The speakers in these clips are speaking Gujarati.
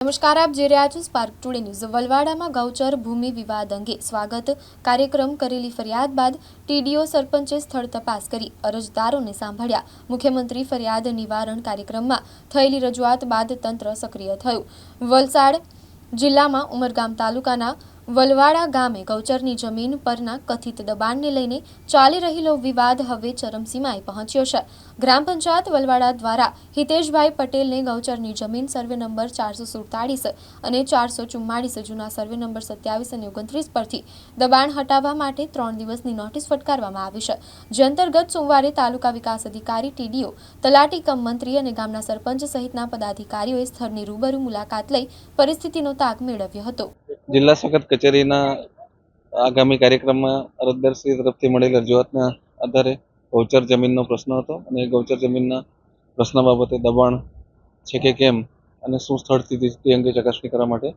નમસ્કાર, આપ જે રહ્યા છો સ્પાર્ક ટુડે ન્યૂઝ વલવાડામાં ગૌચર ભૂમિ વિવાદ અંગે સ્વાગત કાર્યક્રમ કરેલી ફરિયાદ બાદ ટીડીઓ સરપંચે સ્થળ તપાસ કરી. અરજદારોને સાંભળ્યા. મુખ્યમંત્રી ફરિયાદ નિવારણ કાર્યક્રમમાં થયેલી રજૂઆત બાદ તંત્ર સક્રિય થયું. વલસાડ જિલ્લામાં ઉમરગામ તાલુકાના વલવાડા ગામે ગૌચરની જમીન પરના કથિત દબાણને લઈને ચાલી રહેલો વિવાદ હવે ચરમસીમાએ પહોંચ્યો છે. ગ્રામ પંચાયત વલવાડા દ્વારા હિતેશભાઈ પટેલને ગૌચરની જમીન સર્વે નંબર ચારસો સુડતાળીસ અને ચારસો ચુમ્માળીસ જૂના સર્વે નંબર સત્યાવીસ અને ઓગણત્રીસ પરથી દબાણ હટાવવા માટે ત્રણ દિવસની નોટિસ ફટકારવામાં આવી છે. જે અંતર્ગત સોમવારે તાલુકા વિકાસ અધિકારી ટીડીઓ, તલાટી કમ મંત્રી અને ગામના સરપંચ સહિતના પદાધિકારીઓએ સ્થળની રૂબરૂ મુલાકાત લઈ પરિસ્થિતિનો તાગ મેળવ્યો હતો. જિલ્લા સખત કચેરીના આગામી કાર્યક્રમમાં અરજદારશ્રી તરફથી મળેલ રજૂઆતના આધારે ગૌચર જમીનનો પ્રશ્ન હતો અને ગૌચર જમીનના પ્રશ્ન બાબતે દબાણ છે કે કેમ અને શું સ્થળ સ્થિતિ તે અંગે ચકાસણી કરવા માટે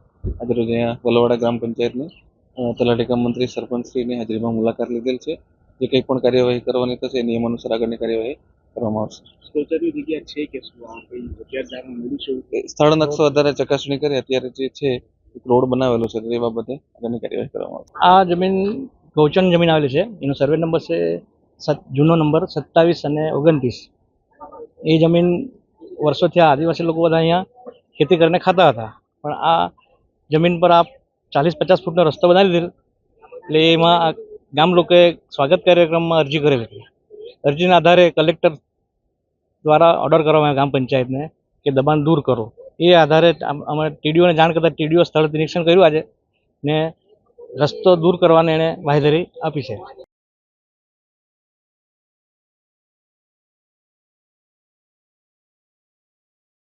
આજરોજ અહીંયા વલવાડા ગ્રામ પંચાયતની અ, તલાટી કમ મંત્રી સરપંચશ્રીની હાજરીમાં મુલાકાત લીધેલ છે. જે કંઈ પણ કાર્યવાહી કરવાની થશે નિયમ અનુસાર આગળની કાર્યવાહી કરવામાં આવશે. ગૌચરની જગ્યા છે કે શું? સ્થળ નકશો આધારે ચકાસણી કરી અત્યારે જે છે એક રોડ બનાવેલો છે, તે બાબતે આગળની કાર્યવાહી કરવામાં આવશે. આ જમીન ગૌચરની જમીન આવેલી છે. એનો સર્વે નંબર છે જૂનો નંબર સત્તાવીસ અને ઓગણત્રીસ. એ જમીન વર્ષોથી આ આદિવાસી લોકો બધા અહીંયા ખેતી કરીને ખાતા હતા. પણ આ જમીન પર આ ચાલીસ, પચાસ ફૂટનો રસ્તો બનાવી દીધો. એટલે એમાં ગામ લોકોએ સ્વાગત કાર્યક્રમમાં અરજી કરેલી હતી. અરજીના આધારે કલેક્ટર દ્વારા ઓર્ડર કરવામાં આવ્યો ગામ પંચાયતને કે દબાણ દૂર કરો. એ આધારે અમે ટીડીઓને જાણ કરતાં ટીડીઓ સ્થળ નિરીક્ષણ કર્યું આજે ને રસ્તો દૂર કરવાની એણે બાંહેધરી આપી છે.